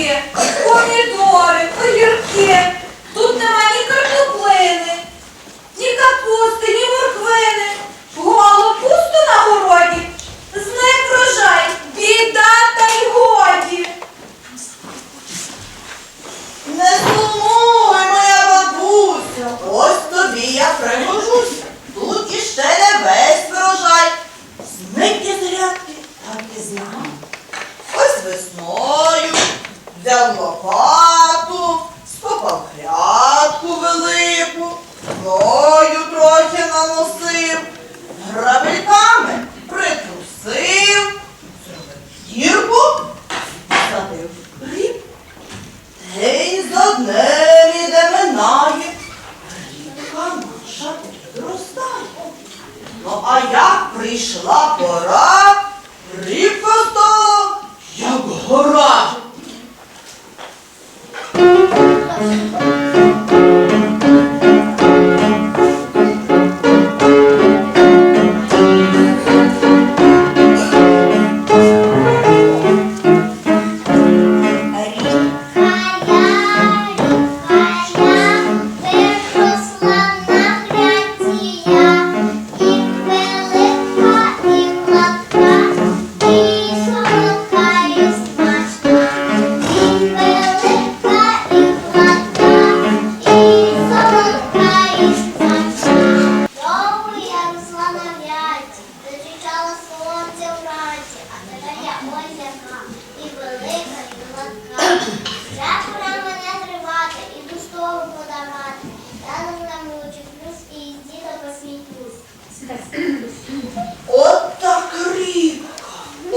огірки, помідори, огірки. взяв лопату, скопав грядку велику, злою трохи наносив, грабельками притрусив, зробив дірку, садив.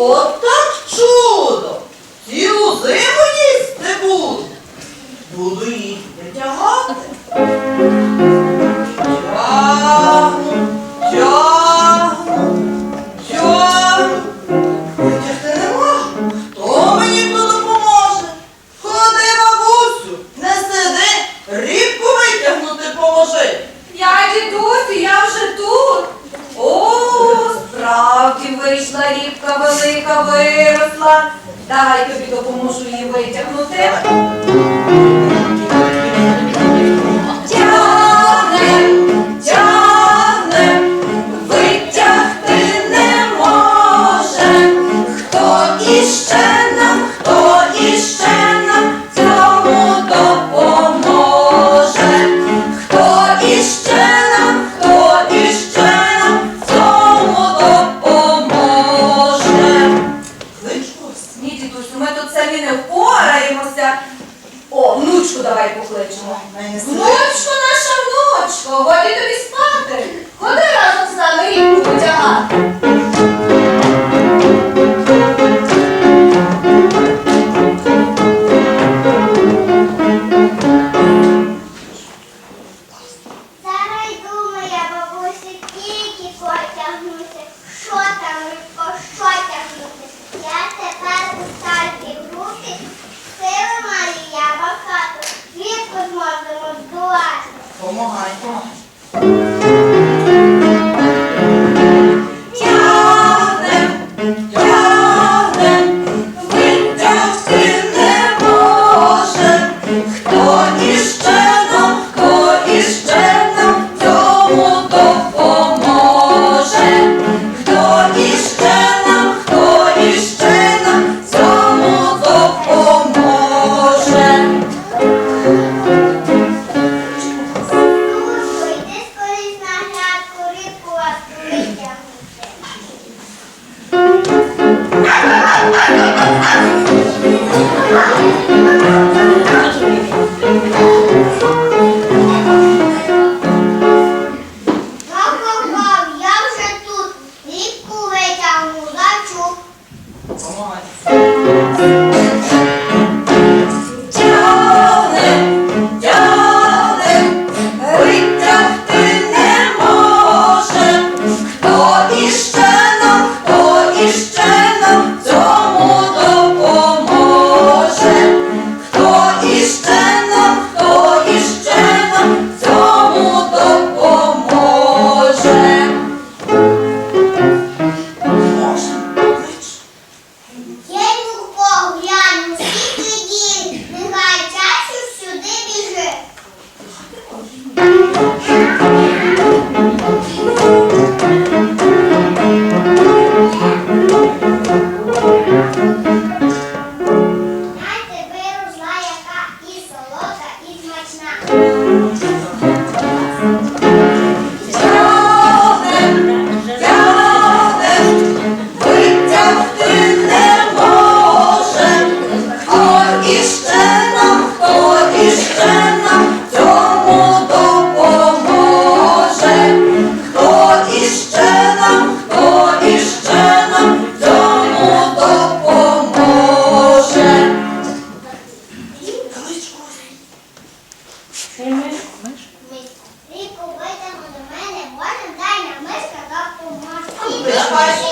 옷 вийшла рібка велика, виросла. Дай тобі допоможу її витягнути. Внучку давай покличемо. Внучку наша внучко, годі тобі спати. Ходи разом з нами рідку потягати. Помагай, помагай. Хто ніщо Давай,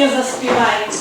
ще заспіваємо.